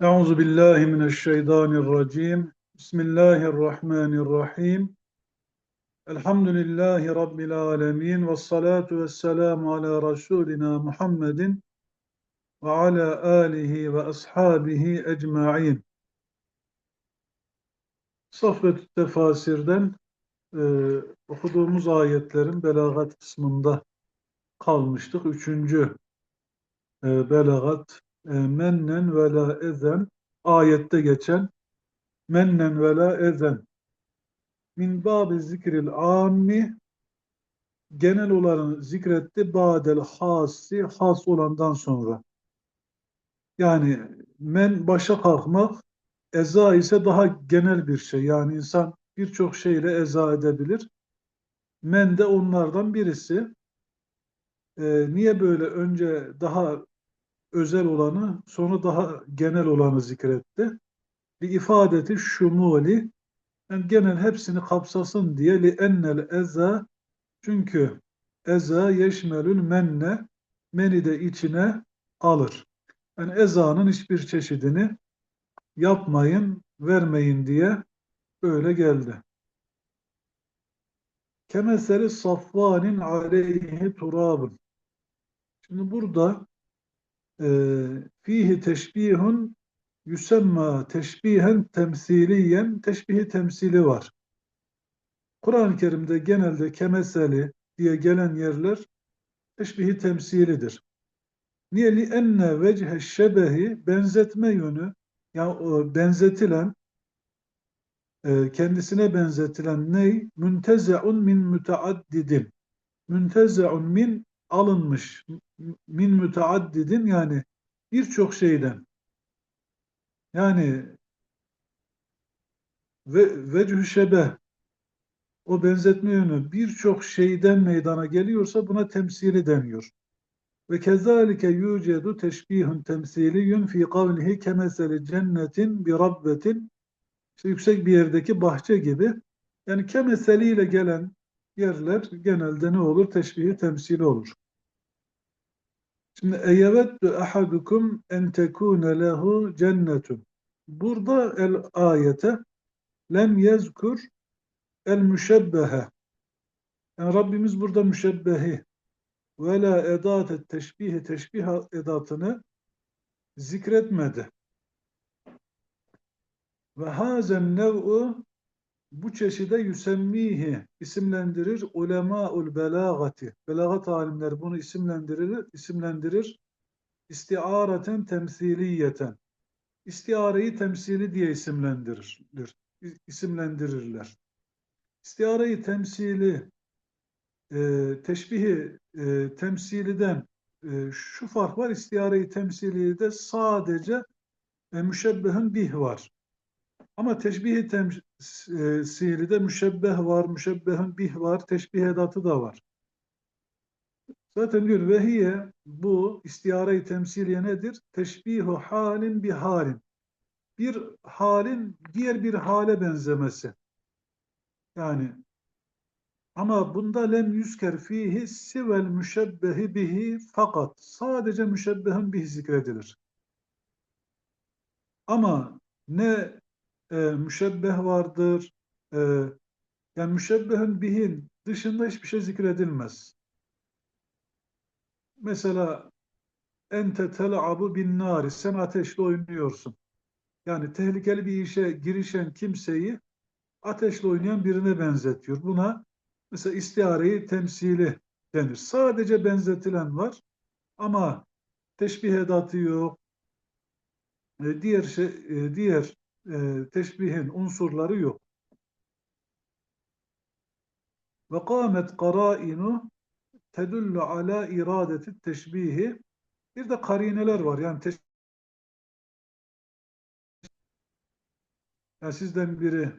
Euzu billahi mineşşeytanirracim. Bismillahirrahmanirrahim. Elhamdülillahi rabbil alamin ve salatu vesselamu ala rasulina Muhammedin ve ala alihi ve ashabihi ecmaîn. Sohbet tefasirden e, okuduğumuz ayetlerin belagat kısmında kalmıştık. Üçüncü e, belagat mennen ve la ezen ayette geçen mennen ve la ezen. Min babi zikril ammi genel olanı zikretti badel hasi has olandan sonra. Yani men başa kalkmak eza ise daha genel bir şey. Yani insan birçok şeyle eza edebilir. Men de onlardan birisi. Ee, niye böyle önce daha özel olanı sonra daha genel olanı zikretti. Bir ifadeti şumuli yani genel hepsini kapsasın diye li ennel eza çünkü eza yeşmelül menne meni de içine alır. Yani ezanın hiçbir çeşidini yapmayın, vermeyin diye böyle geldi. Kemeseli safvanin aleyhi turabun. Şimdi burada fihi teşbihun yüsemma teşbihen temsiliyen teşbihi temsili var. Kur'an-ı Kerim'de genelde kemeseli diye gelen yerler teşbihi temsilidir. Niye li enne vecihe şebehi benzetme yönü yani benzetilen kendisine benzetilen ney? Münteze'un min müteaddidin. Münteze'un min alınmış min müteaddidin yani birçok şeyden yani ve vechü şebeh o benzetme yönü birçok şeyden meydana geliyorsa buna temsili deniyor. Ve kezalike yucedu teşbihun temsiliyun fi kavlihi kemeseli cennetin bir rabbetin işte yüksek bir yerdeki bahçe gibi yani kemeseliyle gelen yerler genelde ne olur? Teşbihi temsili olur. Şimdi eyeveddu ahadukum en tekune lehu cennetun. Burada el ayete lem yezkur el müşebbehe. Yani Rabbimiz burada müşebbehi ve la edat teşbihi teşbih edatını zikretmedi. Ve hazen nev'u bu çeşide yüsemmihi isimlendirir ulemaul belagati. Belagat alimler bunu isimlendirir, isimlendirir. İstiareten temsiliyeten. İstiareyi temsili diye isimlendirir, isimlendirirler. İstiareyi temsili e, teşbihi e, temsiliden e, şu fark var. İstiareyi temsili de sadece e, müşebbehün bih var. Ama teşbih-i temsili de müşebbeh var, müşebbehün bih var, teşbih edatı da var. Zaten diyor vehiye bu istiyare-i temsiliye nedir? Teşbihu halin bir halin. Bir halin diğer bir hale benzemesi. Yani ama bunda lem yüzker fihi sivel müşebbehi bihi fakat sadece müşebbehün bihi zikredilir. Ama ne e, müşebbeh vardır. E, yani müşebbehün bihin dışında hiçbir şey zikredilmez. Mesela ente tel'abu bin nari sen ateşle oynuyorsun. Yani tehlikeli bir işe girişen kimseyi ateşle oynayan birine benzetiyor. Buna mesela istihareyi temsili denir. Sadece benzetilen var ama teşbih edatı yok. E, diğer şey, e, diğer e, teşbihin unsurları yok. Ve kâmet qarâinu tedullu ala iradeti teşbihi bir de karineler var. Yani teş yani sizden biri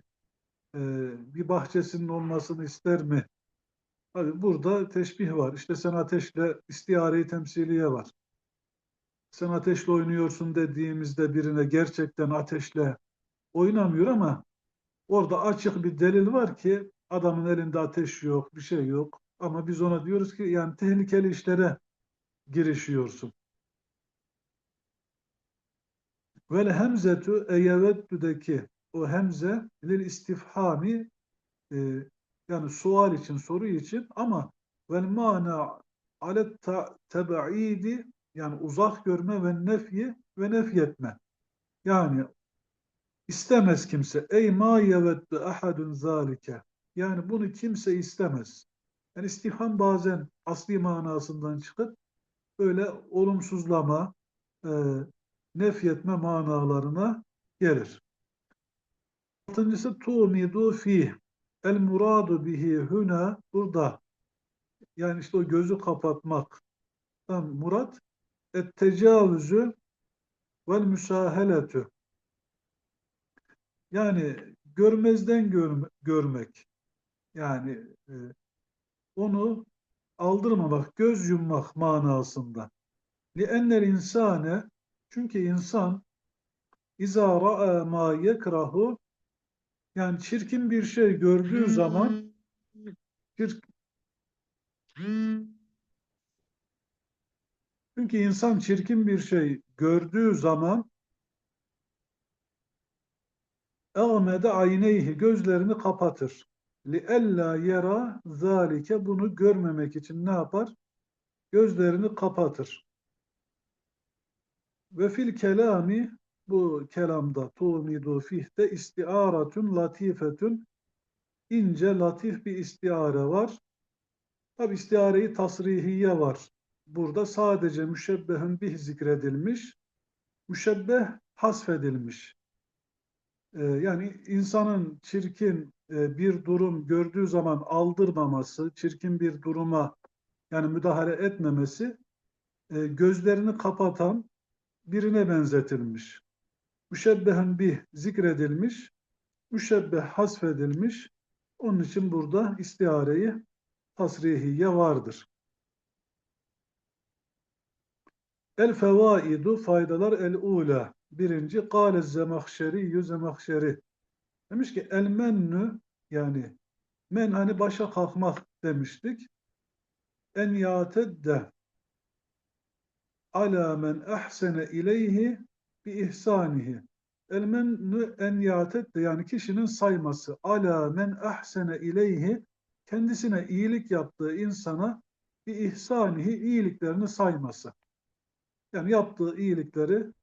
e, bir bahçesinin olmasını ister mi? Hadi burada teşbih var. İşte sen ateşle istihareyi temsiliye var. Sen ateşle oynuyorsun dediğimizde birine gerçekten ateşle oynamıyor ama orada açık bir delil var ki adamın elinde ateş yok, bir şey yok. Ama biz ona diyoruz ki yani tehlikeli işlere girişiyorsun. Vel hemzetu eyeveddüdeki o hemze lil istifhami e, yani sual için, soru için ama vel mana alet tebaidi yani uzak görme ve nefyi ve nefyetme. Yani istemez kimse. Ey ma yeveddu ahadun zalike. Yani bunu kimse istemez. Yani istifham bazen asli manasından çıkıp böyle olumsuzlama, e, nefyetme manalarına gelir. Altıncısı tuğmidu fi. El muradu bihi huna burada. Yani işte o gözü kapatmaktan murat et tecavüzü vel müsaheletü. Yani görmezden görme- görmek. Yani e, onu aldırmamak, göz yummak manasında. لِأَنَّ insane çünkü insan اِذَا رَأَى مَا يَكْرَهُ yani çirkin bir şey gördüğü zaman çirk, çünkü insan çirkin bir şey gördüğü zaman اَغْمَدَ عَيْنَيْهِ gözlerini kapatır. لِأَلَّا yera zalike bunu görmemek için ne yapar? Gözlerini kapatır. Ve fil kelami bu kelamda tuğmidu fihte istiaratun latifetun ince latif bir istiare var. Tabi istiareyi tasrihiye var. Burada sadece müşebbehün bih zikredilmiş. Müşebbeh hasfedilmiş. Ee, yani insanın çirkin e, bir durum gördüğü zaman aldırmaması, çirkin bir duruma yani müdahale etmemesi e, gözlerini kapatan birine benzetilmiş. Müşebbehen bih zikredilmiş, müşebbeh hasfedilmiş. Onun için burada istiareyi tasrihiye vardır. El fevaidu faydalar el ula. Birinci kâle zemahşeri zemahşeri. Demiş ki el mennü yani men hani başa kalkmak demiştik. En yatedde ala men ahsene ileyhi bi ihsanihi. El mennü en yatedde yani kişinin sayması ala men ahsene ileyhi kendisine iyilik yaptığı insana bir ihsanihi iyiliklerini sayması. Yani yaptığı iyilikleri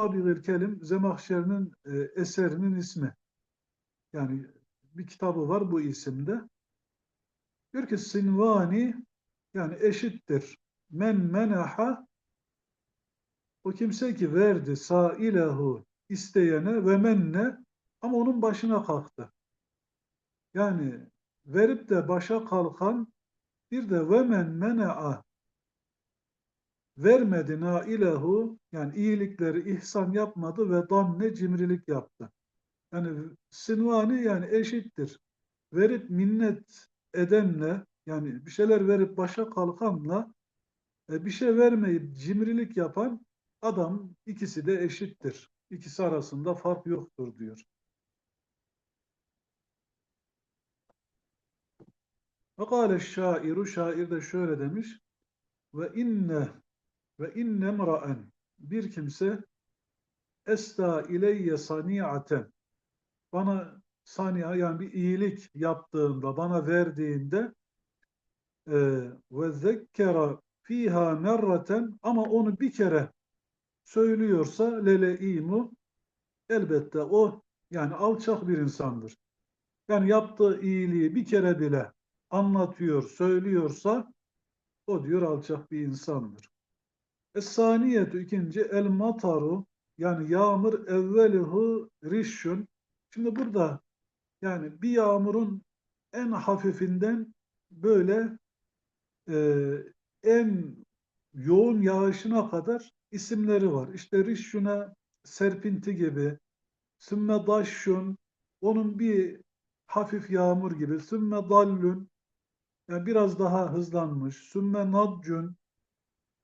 Abidir Kelim Zemahşer'in e, eserinin ismi. Yani bir kitabı var bu isimde. Diyor ki sinvani yani eşittir. Men menaha o kimse ki verdi sailehu isteyene ve menne ama onun başına kalktı. Yani verip de başa kalkan bir de ve men mena'a vermedi nailehu yani iyilikleri ihsan yapmadı ve danne cimrilik yaptı. Yani sinvani yani eşittir. Verip minnet edenle yani bir şeyler verip başa kalkanla e, bir şey vermeyip cimrilik yapan adam ikisi de eşittir. İkisi arasında fark yoktur diyor. Ve kâle şairu şair de şöyle demiş ve inne ve inne mraen bir kimse esta ileyye saniaten bana saniye yani bir iyilik yaptığında bana verdiğinde e, ve zekkera fiha merraten ama onu bir kere söylüyorsa leleimu elbette o yani alçak bir insandır. Yani yaptığı iyiliği bir kere bile anlatıyor, söylüyorsa o diyor alçak bir insandır. Es-saniyetü ikinci el mataru yani yağmur evvelihu rişşün. Şimdi burada yani bir yağmurun en hafifinden böyle e, en yoğun yağışına kadar isimleri var. İşte rişşüne serpinti gibi, sümme daşşun onun bir hafif yağmur gibi, sümme dallün yani biraz daha hızlanmış, sümme nadcun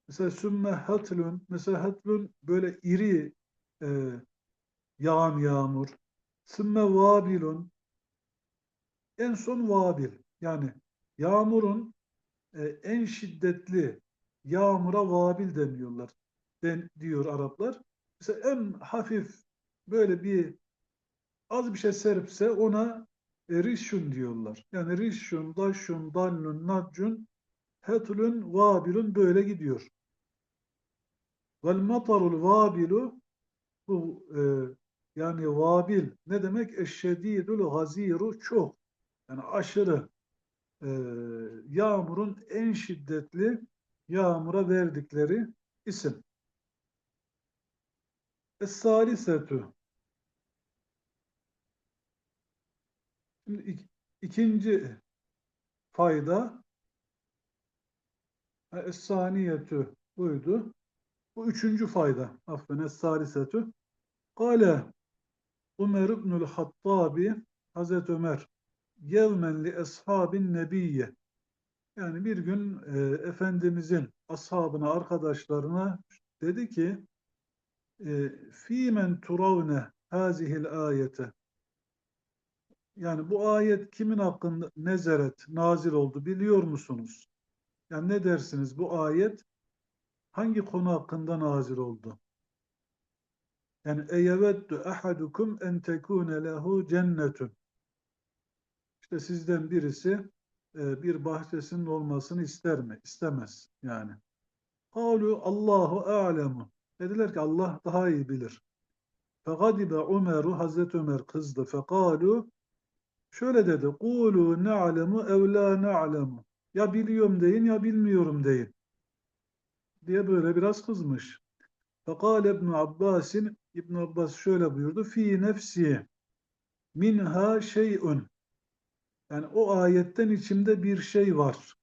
Mesela sümme hatlun, mesela hatlun böyle iri e, yağan yağmur. Sümme vabilun, en son vabil. Yani yağmurun e, en şiddetli yağmura vabil deniyorlar. Den, diyor Araplar. Mesela en hafif böyle bir az bir şey serpse ona e, rişun diyorlar. Yani rişun, daşun, dallun, naccun, hetlun, vabilun böyle gidiyor. Vel matarul vabilu bu e, yani vabil ne demek? Eşşedidul gaziru çok. Yani aşırı e, yağmurun en şiddetli yağmura verdikleri isim. Es-salisetü ikinci fayda Es-saniyetü buydu. Bu üçüncü fayda. Affen Es-salisetü Kale Ömer İbnül Hattabi Hazreti Ömer yevmen li eshabin nebiyye. Yani bir gün e, Efendimizin ashabına, arkadaşlarına dedi ki e, fîmen turavne hâzihil ayete yani bu ayet kimin hakkında nezeret, nazil oldu biliyor musunuz? Yani ne dersiniz? Bu ayet hangi konu hakkında nazil oldu? Yani eyeveddu ahadukum en tekune lehu cennetun. İşte sizden birisi e, bir bahçesinin olmasını ister mi? İstemez yani. Kalu Allahu a'lemu. Dediler ki Allah daha iyi bilir. Fegadibe Ömer'u Hazreti Ömer kızdı. Fekalu şöyle dedi. Kulu ne'alemu ev la ne'alemu. Ya biliyorum deyin ya bilmiyorum deyin. Diye böyle biraz kızmış. Fekale İbn Abbas'in İbn Abbas şöyle buyurdu. Fi nefsi minha şey'un. Yani o ayetten içimde bir şey var.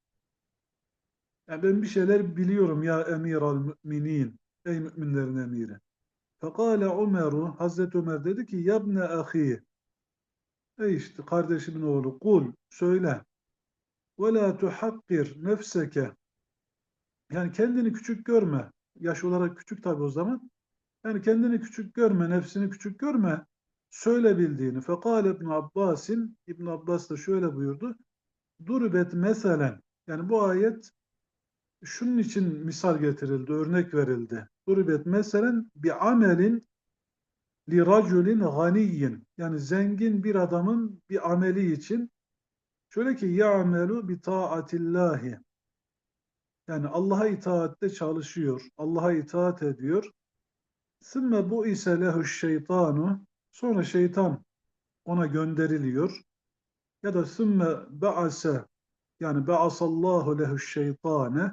Yani ben bir şeyler biliyorum ya emir al müminin. Ey müminlerin emiri. Fekale Ömer'u Hazreti Ömer dedi ki yabne ahi. Ey işte kardeşimin oğlu kul söyle. Ve la tuhakkir nefseke. Yani kendini küçük görme. Yaş olarak küçük tabi o zaman. Yani kendini küçük görme, nefsini küçük görme. Söyle bildiğini. Fekale İbn Abbas'in İbn Abbas da şöyle buyurdu. Durubet meselen. Yani bu ayet şunun için misal getirildi, örnek verildi. Durubet meselen bir amelin li raculin ganiyin. Yani zengin bir adamın bir ameli için şöyle ki ya'melu bi taatillahi. Yani Allah'a itaatte çalışıyor. Allah'a itaat ediyor. Sümme bu ise lehu şeytanu. Sonra şeytan ona gönderiliyor. Ya da sümme ba'ase yani ba'asallahu lehu şeytane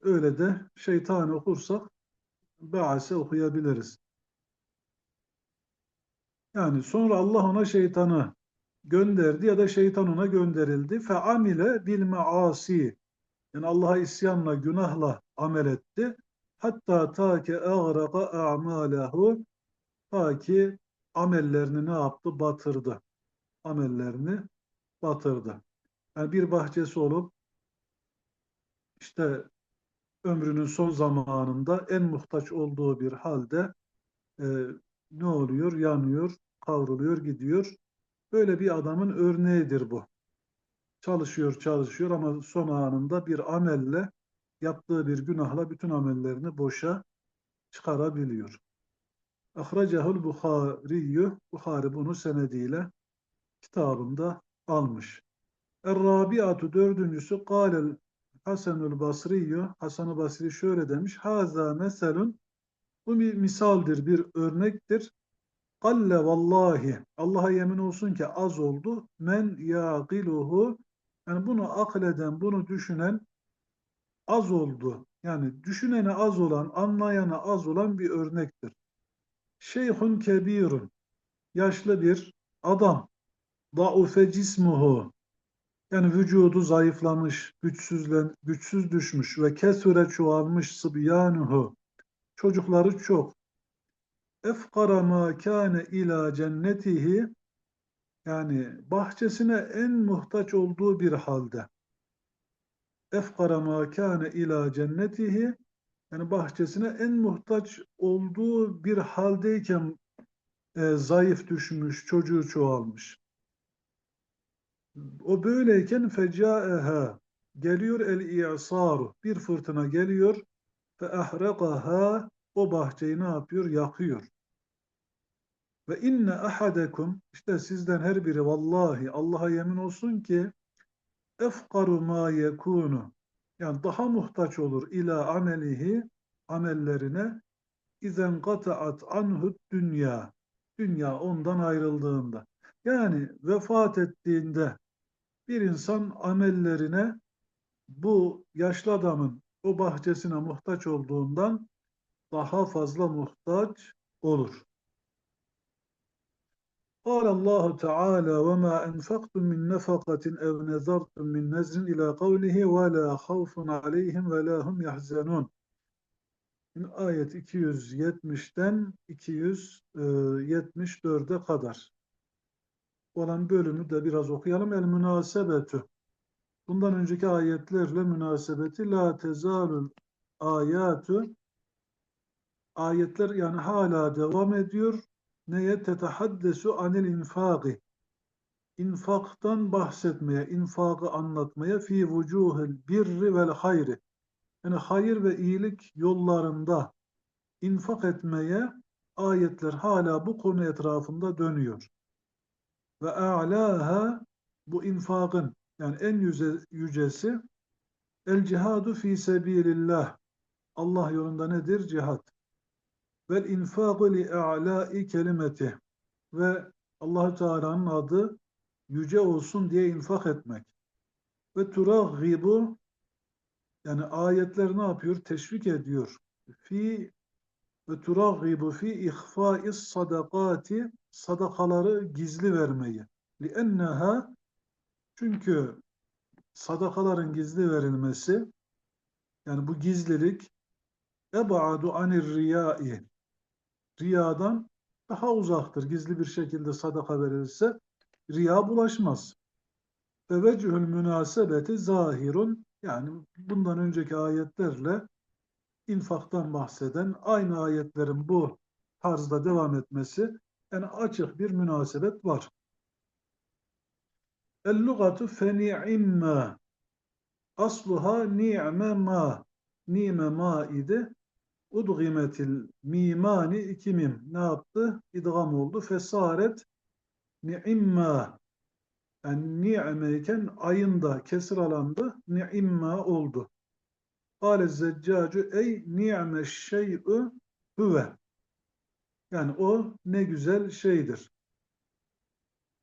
öyle de şeytan okursak ba'ase okuyabiliriz. Yani sonra Allah ona şeytanı gönderdi ya da şeytan ona gönderildi. Fe amile bil maasi. Yani Allah'a isyanla, günahla amel etti. Hatta ta ki ağraqa a'malehu ta ki amellerini ne yaptı? Batırdı. Amellerini batırdı. Yani bir bahçesi olup işte ömrünün son zamanında en muhtaç olduğu bir halde e, ne oluyor? Yanıyor, kavruluyor, gidiyor. Böyle bir adamın örneğidir bu. Çalışıyor, çalışıyor ama son anında bir amelle, yaptığı bir günahla bütün amellerini boşa çıkarabiliyor. Ahracehul Buhariyyü, Buhari bunu senediyle kitabında almış. Er-Rabiatu dördüncüsü Kâlel Hasanul Basriyyü, Hasan-ı Basri şöyle demiş. Haza meselun, bu bir misaldir, bir örnektir. Kalle vallahi, Allah'a yemin olsun ki az oldu. Men yaqiluhu, yani bunu akleden, bunu düşünen az oldu. Yani düşünene az olan, anlayana az olan bir örnektir. Şeyhun kebirun, yaşlı bir adam. Da'ufe cismuhu, yani vücudu zayıflamış, güçsüzlen, güçsüz düşmüş ve kesure çoğalmış sıbyanuhu. Çocukları çok. Efkara ma kâne ila cennetihi yani bahçesine en muhtaç olduğu bir halde. Efkara ma kâne ila cennetihi yani bahçesine en muhtaç olduğu bir haldeyken e, zayıf düşmüş, çocuğu çoğalmış. O böyleyken fecâeha geliyor el-i'saru bir fırtına geliyor fe ahraqaha o bahçeyi ne yapıyor? Yakıyor. Ve inne ahadekum işte sizden her biri vallahi Allah'a yemin olsun ki efkaru ma yekunu yani daha muhtaç olur ila amelihi amellerine izen kata'at anhu dünya dünya ondan ayrıldığında yani vefat ettiğinde bir insan amellerine bu yaşlı adamın o bahçesine muhtaç olduğundan daha fazla muhtaç olur. قال الله تعالى وما أنفقتم من نفقة أو نذرتم من نذر إلى قوله ولا خوف عليهم ولا هم يحزنون Ayet 270'ten 274'e kadar olan bölümü de biraz okuyalım. El münasebetü. Bundan önceki ayetlerle münasebeti la tezalul ayatü ayetler yani hala devam ediyor. Neye tetehaddesu anil infaki infaktan bahsetmeye, infakı anlatmaya fi vucuhil birri vel hayri yani hayır ve iyilik yollarında infak etmeye ayetler hala bu konu etrafında dönüyor. Ve a'laha bu infakın yani en yüce, yücesi el cihadu fi sebilillah. Allah yolunda nedir? Cihad. Vel infaku li a'la'i kelimeti. Ve allah Teala'nın adı yüce olsun diye infak etmek. Ve turaghibu yani ayetler ne yapıyor? Teşvik ediyor. Fi ve turaghibu fi ihfa'is sadakati sadakaları gizli vermeyi. Li'enneha çünkü sadakaların gizli verilmesi yani bu gizlilik ebadu anir riyai riyadan daha uzaktır. Gizli bir şekilde sadaka verilirse riya bulaşmaz. Ve vecihül münasebeti zahirun yani bundan önceki ayetlerle infaktan bahseden aynı ayetlerin bu tarzda devam etmesi yani açık bir münasebet var. El-lugatu feni'imma asluha ni'me ma ni'me ma idi udgimetil mimani iki mim ne yaptı? İdgam oldu. Fesaret ni'imma yani ni'meyken ayında kesir alandı. Ni'imma oldu. Kâle zeccacu ey ni'me şey'ü huve. Yani o ne güzel şeydir.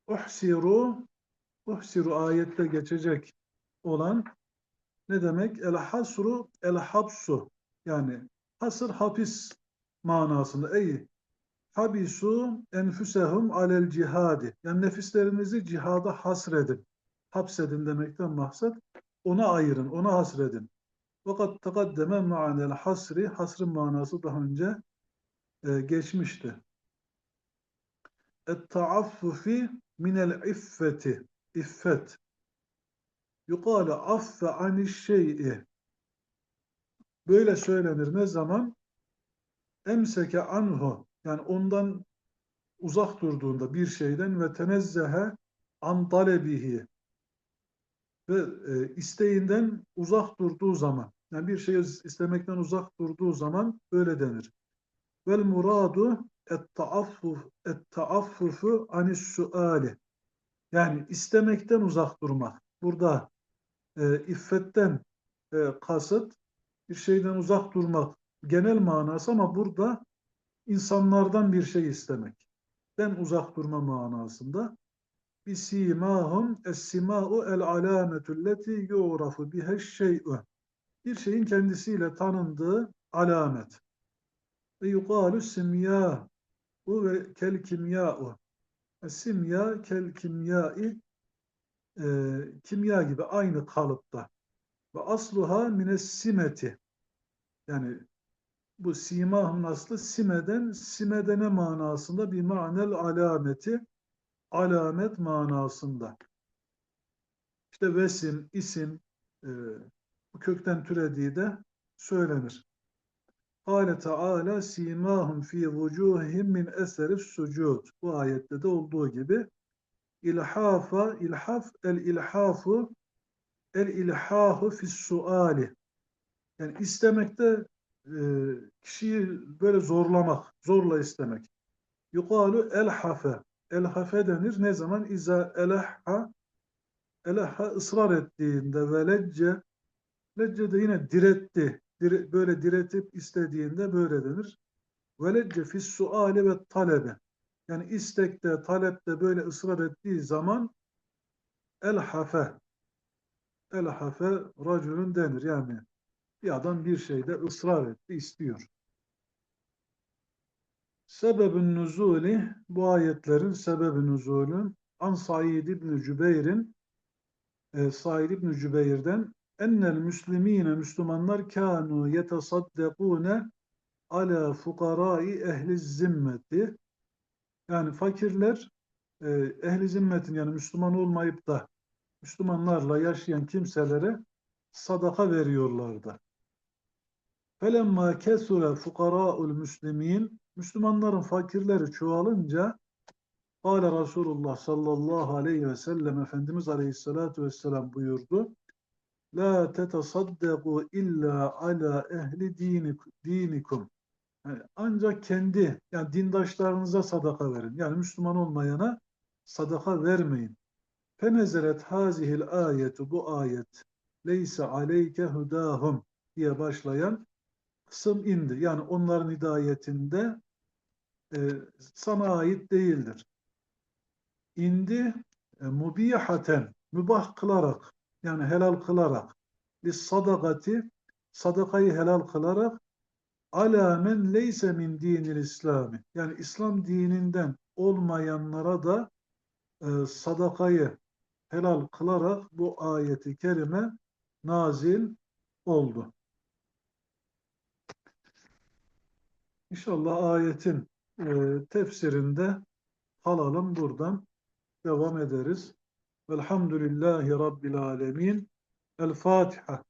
Uhsiru uhsiru ayette geçecek olan ne demek? El hasru el hapsu. Yani hasır hapis manasında. Ey habisu enfüsehum alel cihadi. Yani nefislerinizi cihada hasredin. Hapsedin demekten maksat ona ayırın, ona hasredin. Fakat takaddeme ma'anel hasri, hasrın manası daha önce e, geçmişti. Et-taaffufi minel iffeti, iffet. Yukale affe aniş şey'i. Böyle söylenir ne zaman? Emseke anhu yani ondan uzak durduğunda bir şeyden ve tenezzehe an talebihi ve e, isteğinden uzak durduğu zaman yani bir şeyi istemekten uzak durduğu zaman öyle denir. Vel muradu et-taaffuf et-taaffufu anis suali. Yani istemekten uzak durmak. Burada e, iffetten e, kasıt bir şeyden uzak durmak genel manası ama burada insanlardan bir şey istemek. Den uzak durma manasında. Bisimahum es-sima'u el-alametu leti yu'rafu bihe'ş-şey'u. Bir şeyin kendisiyle tanındığı alamet. Ve yuqalu simya bu ve kel kimya'u. Simya kel kimya'i e, kimya gibi aynı kalıpta. Ve asluha mines simeti. Yani bu simahın aslı simeden simedene manasında bir manel alameti alamet manasında. İşte vesim, isim e, bu kökten türediği de söylenir. Kâle Teala simahum fi vucuhihim min eseri sucud. Bu ayette de olduğu gibi ilhafa, ilhaf, el ilhafu el ilhahu fis suali. Yani istemekte e, kişiyi böyle zorlamak, zorla istemek. Yukalu elhafe. Elhafe denir. Ne zaman? İza elahha elahha ısrar ettiğinde ve lecce lecce de yine diretti. Dire- böyle diretip istediğinde böyle denir. Ve lecce fis suali ve talebe. Yani istekte, talepte böyle ısrar ettiği zaman elhafe elhafe racülün denir. Yani bir adam bir şeyde ısrar etti, istiyor. Sebebün nüzuli, bu ayetlerin sebebi nüzulü, An Said İbni Cübeyr'in, e, Said İbni Cübeyr'den, ennel müslimine, Müslümanlar kânu yetesaddekûne ala fukarai ehli zimmeti, yani fakirler, e, ehli zimmetin yani Müslüman olmayıp da Müslümanlarla yaşayan kimselere sadaka veriyorlardı. Felemma kesure fukara'ul müslimin Müslümanların fakirleri çoğalınca Kale Resulullah sallallahu aleyhi ve sellem Efendimiz aleyhissalatu vesselam buyurdu. La tetesaddeku illa ala ehli dinik- dinikum. Yani ancak kendi yani dindaşlarınıza sadaka verin. Yani Müslüman olmayana sadaka vermeyin. Fenezeret hazihil ayetu bu ayet leyse aleyke hudahum diye başlayan kısım indi. Yani onların hidayetinde e, sana ait değildir. İndi e, mubihaten, mübah kılarak, yani helal kılarak, lis sadakati, sadakayı helal kılarak, ala men leyse min dinil İslami, yani İslam dininden olmayanlara da e, sadakayı helal kılarak bu ayeti kerime nazil oldu. İnşallah ayetin e, tefsirinde kalalım buradan devam ederiz. Velhamdülillahi Rabbil Alemin. El Fatiha.